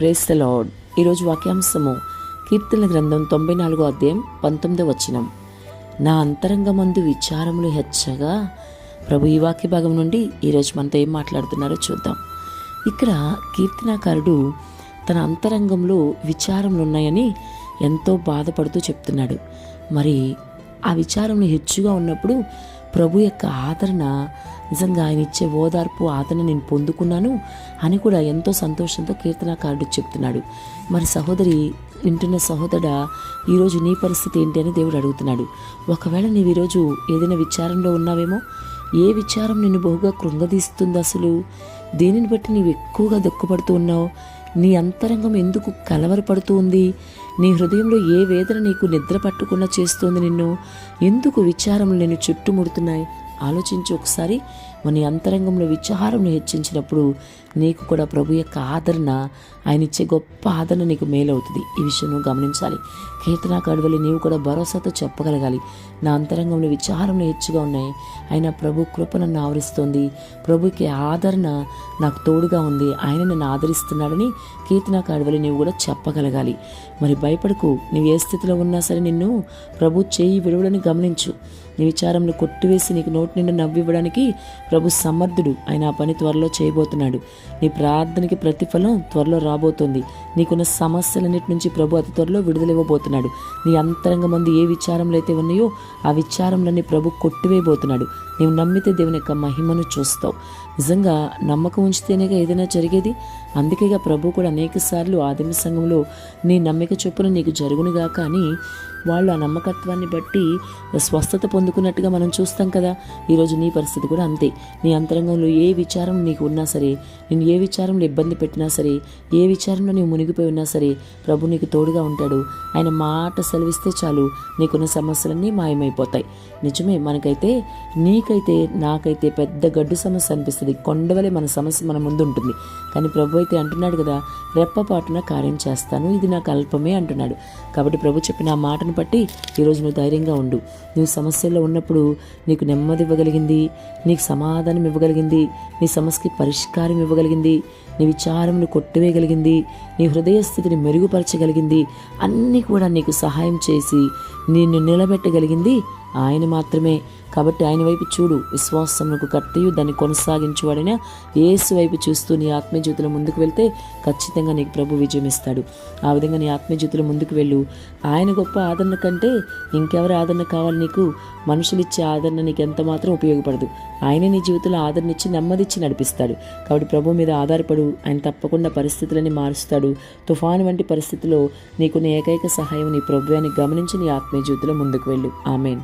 Praise the lord ఈరోజు వాక్యాంశము కీర్తన గ్రంథం తొంభై నాలుగో అధ్యాయం పంతొమ్మిదో వచనం. నా అంతరంగమందు విచారములు హెచ్చగా ప్రభు ఈ వాక్య భాగం నుండి ఈరోజు మనతో ఏం మాట్లాడుతున్నారో చూద్దాం. ఇక్కడ కీర్తనాకారుడు తన అంతరంగంలో విచారములు ఉన్నాయని ఎంతో బాధపడుతూ చెప్తున్నాడు. మరి ఆ విచారములు హెచ్చుగా ఉన్నప్పుడు ప్రభు యొక్క ఆదరణ నిజంగా ఆయన ఇచ్చే ఓదార్పు ఆదరణ నేను పొందుకున్నాను అని కూడా ఎంతో సంతోషంతో కీర్తనాకారుడు చెప్తున్నాడు. మరి సహోదరి వింటున్న సహోదర ఈరోజు నీ పరిస్థితి ఏంటి అని దేవుడు అడుగుతున్నాడు. ఒకవేళ నీవు ఈరోజు ఏదైనా విచారంలో ఉన్నావేమో ఏ విచారం నిన్ను బహుగా కృంగదీస్తుంది అసలు? దేనిని బట్టి నీవు ఎక్కువగా దుఃఖపడుతూ ఉన్నావు? నీ అంతరంగం ఎందుకు కలవరపడుతూ ఉంది నీ హృదయంలో ఏ వేదన నీకు నిద్ర పట్టుకున్న చేస్తోంది నిన్ను? ఎందుకు విచారం నేను చుట్టుముడుతున్నాయి? ఆలోచించి ఒకసారి మన నీ అంతరంగంలో విచారంను హెచ్చించినప్పుడు నీకు కూడా ప్రభు యొక్క ఆదరణ ఆయన ఇచ్చే గొప్ప ఆదరణ నీకు మేలవుతుంది. ఈ విషయం గమనించాలి. కీర్తనాకాడు వెళ్ళి నీవు కూడా భరోసాతో చెప్పగలగాలి. నా అంతరంగంలో విచారంలో హెచ్చుగా ఉన్నాయి. ఆయన ప్రభు కృప నన్ను ఆవరిస్తోంది. ప్రభుకి ఆదరణ నాకు తోడుగా ఉంది. ఆయన నన్ను ఆదరిస్తున్నాడని కీర్తనాకాడు వెళ్ళి నీవు కూడా చెప్పగలగాలి. మరి భయపడకు. నీవు ఏ స్థితిలో ఉన్నా సరే నిన్ను ప్రభు చేయి విడవడని గమనించు. నీ విచారంలో కొట్టివేసి నీకు నోటి నిండా నవ్వివ్వడానికి ప్రభు సమర్థుడు. ఆయన ఆ పని త్వరలో చేయబోతున్నాడు. నీ ప్రార్థనకి ప్రతిఫలం త్వరలో రాబోతుంది. నీకున్న సమస్యలన్నిటి నుంచి ప్రభు అతి త్వరలో విడుదలవ్వబోతున్నాడు. నీ అంతరంగ మంది ఏ విచారంలో అయితే ఉన్నాయో ఆ విచారంలన్నీ ప్రభు కొట్టివేయబోతున్నాడు. నీవు నమ్మితే దేవుని యొక్క మహిమను చూస్తావు. నిజంగా నమ్మకం ఉంచితేనేగా ఏదైనా జరిగేది? అందుకేగా ప్రభు కూడా అనేక సార్లు ఆదిమ సంఘంలో నీ నమ్మిక చొప్పున నీకు జరుగునుగా కానీ వాళ్ళు ఆ నమ్మకత్వాన్ని బట్టి స్వస్థత పొందుకున్నట్టుగా మనం చూస్తాం కదా. ఈరోజు నీ పరిస్థితి కూడా అంతే. నీ అంతరంగంలో ఏ విచారం నీకు ఉన్నా సరే నేను ఏ విచారంలో ఇబ్బంది పెట్టినా సరే ఏ విచారంలో నీవు మునిగిపోయి ఉన్నా సరే ప్రభు నీకు తోడుగా ఉంటాడు. ఆయన మాట సెలవిస్తే చాలు. నీకున్న సమస్యలన్నీ మాయమైపోతాయి. నిజమే మనకైతే నీకైతే నాకైతే పెద్ద గడ్డు సమస్య అనిపిస్తుంది. కొండవలే మన సమస్య మన ముందు ఉంటుంది. కానీ ప్రభు అయితే అంటున్నాడు కదా రెప్పపాటున కార్యం చేస్తాను. ఇది నాకు అల్పమే అంటున్నాడు. కాబట్టి ప్రభు చెప్పిన ఆ మాటను బట్టి ఈరోజు నువ్వు ధైర్యంగా ఉండు. నువ్వు సమస్యల్లో ఉన్నప్పుడు నీకు నెమ్మది ఇవ్వగలిగింది నీకు సమాధానం ఇవ్వగలిగింది నీ సమస్యకి పరిష్కారం ఇవ్వగలిగింది నీ విచారమును కొట్టివేయగలిగింది నీ హృదయ స్థితిని మెరుగుపరచగలిగింది అన్నీ కూడా నీకు సహాయం చేసి నిన్ను నిలబెట్టగలిగింది ఆయన మాత్రమే. కాబట్టి ఆయన వైపు చూడు విశ్వాసమునకు కర్తయు దాన్ని కొనసాగించువాడైనా ఏసు వైపు చూస్తూ నీ ఆత్మీయజ్యోతిలో ముందుకు వెళ్తే ఖచ్చితంగా నీకు ప్రభు విజయం ఇస్తాడు. ఆ విధంగా నీ ఆత్మీయజ్యోతిలో ముందుకు వెళ్ళు. ఆయన గొప్ప ఆదరణ కంటే ఇంకెవరి ఆదరణ కావాలి నీకు? మనుషులు ఇచ్చే ఆదరణ నీకు ఎంత మాత్రం ఉపయోగపడదు. ఆయన నీ జీవితంలో ఆదరణ ఇచ్చి నెమ్మదిచ్చి నడిపిస్తాడు. కాబట్టి ప్రభు మీద ఆధారపడు. ఆయన తప్పకుండా పరిస్థితులని మారుస్తాడు. తుఫాను వంటి పరిస్థితిలో నీకున్న ఏకైక సహాయం నీ ప్రభు అని గమనించి నీ ఆత్మీయ జీవితంలో ముందుకు వెళ్ళు. ఆమెన్.